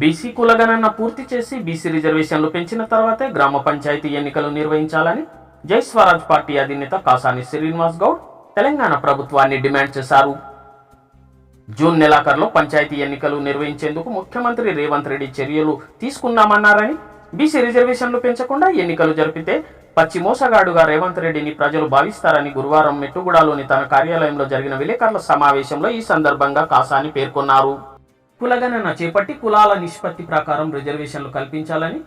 BC కులగణన పూర్తి చేసి బీసీ రిజర్వేషన్లు పెంచిన తర్వాతే గ్రామ పంచాయతీ ఎన్నికలు నిర్వహించాలని జై స్వరాజ్ పార్టీ అధినేత కాసాని శ్రీనివాస్ గౌడ్ తెలంగాణ ప్రభుత్వాన్ని డిమాండ్ చేశారు. జూన్ నెలాఖరులో పంచాయతీ ఎన్నికలు నిర్వహించేందుకు ముఖ్యమంత్రి రేవంత్ రెడ్డి చర్యలు తీసుకున్నామన్నారని బీసీ రిజర్వేషన్లు పెంచకుండా ఎన్నికలు జరిపితే పచ్చి మోసగాడుగా రేవంత్ రెడ్డిని ప్రజలు భావిస్తారని గురువారం మెట్టుగూడలోని తన కార్యాలయంలో జరిగిన విలేకరుల సమావేశంలో ఈ సందర్భంగా కాసాని పేర్కొన్నారు. కులగణన చేపట్టి కులాల నిష్పత్తి ప్రకారం రిజర్వేషన్లు కల్పించాలని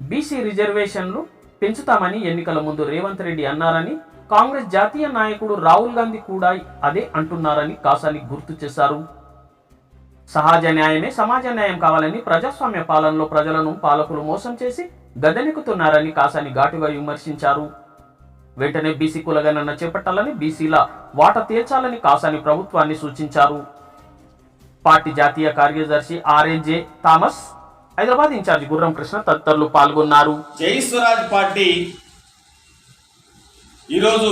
బీసీ రిజర్వేషన్లు పెంచుతామని ఎన్నికల ముందు రేవంత్ రెడ్డి అన్నారని కాంగ్రెస్ జాతీయ నాయకుడు రాహుల్ గాంధీ కూడా అదే అంటున్నారని కాసాని గుర్తు చేశారు. సహజ న్యాయమే సమాజ న్యాయం కావాలని ప్రజాస్వామ్య పాలనలో ప్రజలను పాలకులు మోసం చేసి గదనెక్కుతున్నారని కాసాని ఘాటుగా విమర్శించారు. వెంటనే బీసీ కులగణన చేపట్టాలని బీసీల వాట తీర్చాలని కాసాని ప్రభుత్వాన్ని సూచించారు. పార్టీ జాతీయ కార్యదర్శి ఆర్ఎన్జే థామస్ హైదరాబాద్ ఇన్ఛార్జి గుర్రం కృష్ణ తదితరులు పాల్గొన్నారు. జై స్వరాజ్ పార్టీ ఈరోజు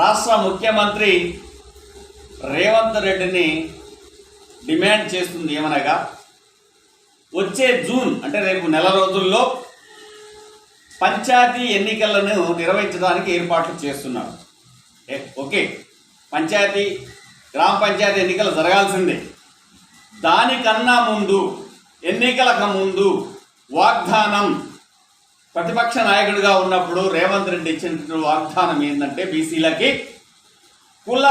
రాష్ట్ర ముఖ్యమంత్రి రేవంత్ రెడ్డిని డిమాండ్ చేస్తుంది ఏమనగా వచ్చే జూన్ అంటే రేపు నెల రోజుల్లో పంచాయతీ ఎన్నికలను నిర్వహించడానికి ఏర్పాట్లు చేస్తున్నారు. ఓకే పంచాయతీ గ్రామ పంచాయతీ ఎన్నికలు జరగాల్సిందే. దానికన్నా ముందు ఎన్నికలకు ముందు వాగ్దానం ప్రతిపక్ష నాయకుడిగా ఉన్నప్పుడు రేవంత్ రెడ్డి ఇచ్చిన వాగ్దానం ఏంటంటే బీసీలకి కుల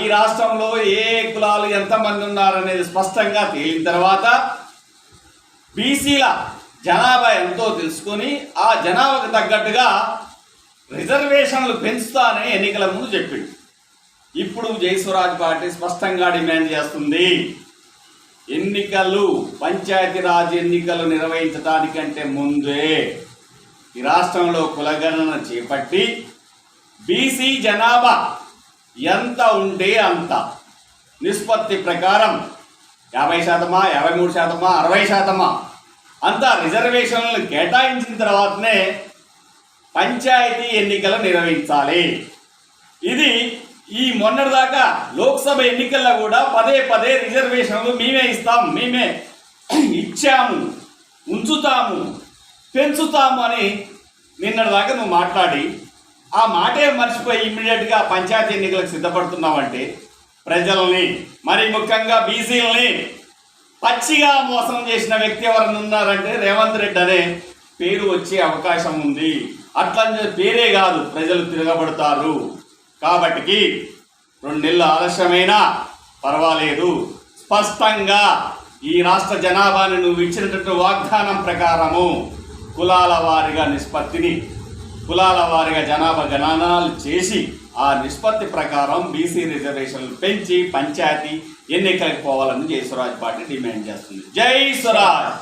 ఈ రాష్ట్రంలో ఏ కులాలు ఎంతమంది ఉన్నారనేది స్పష్టంగా తేలిన తర్వాత బీసీల జనాభా ఎంతో తెలుసుకొని ఆ జనాభాకు తగ్గట్టుగా రిజర్వేషన్లు పెంచుతానని ఎన్నికల ముందు చెప్పిండు. ఇప్పుడు జయస్వరాజ్ పార్టీ స్పష్టంగా డిమాండ్ చేస్తుంది. ఎన్నికలు పంచాయతీరాజ్ ఎన్నికలు నిర్వహించడానికంటే ముందే ఈ రాష్ట్రంలో కులగణన చేపట్టి బీసీ జనాభా ఎంత ఉంటే అంత నిష్పత్తి ప్రకారం యాభై శాతమా యాభై మూడు శాతమా అరవై శాతమా అంత రిజర్వేషన్లు కేటాయించిన తర్వాతనే పంచాయతీ ఎన్నికలు నిర్వహించాలి. ఇది ఈ మొన్నటిదాకా లోక్సభ ఎన్నికల్లో కూడా పదే పదే రిజర్వేషన్లు మేమే ఇస్తాం మేమే ఇచ్చాము ఉంచుతాము పెంచుతాము అని నిన్నటిదాకా నువ్వు మాట్లాడి ఆ మాటే మర్చిపోయి ఇమ్మీడియట్గా పంచాయతీ ఎన్నికలకు సిద్ధపడుతున్నావంటే ప్రజల్ని మరి ముఖ్యంగా బీసీలని పచ్చిగా మోసం చేసిన వ్యక్తి ఎవరైనా ఉన్నారంటే రేవంత్ రెడ్డి అనే పేరు వచ్చే అవకాశం ఉంది. అట్లా పేరే కాదు ప్రజలు తిరగబడతారు. కాబట్టికి రెండు నెలలు ఆలస్యమైనా పర్వాలేదు. స్పష్టంగా ఈ రాష్ట్ర జనాభాని నువ్వు ఇచ్చినటువంటి వాగ్దానం ప్రకారము కులాల వారిగా నిష్పత్తిని కులాల వారిగా జనాభా గణనాలు చేసి ఆ నిష్పత్తి ప్రకారం బీసీ రిజర్వేషన్లు పెంచి పంచాయతీ ఎన్నికలకు పోవాలని జై స్వరాజ్ పార్టీ డిమాండ్ చేస్తుంది. జై స్వరాజ్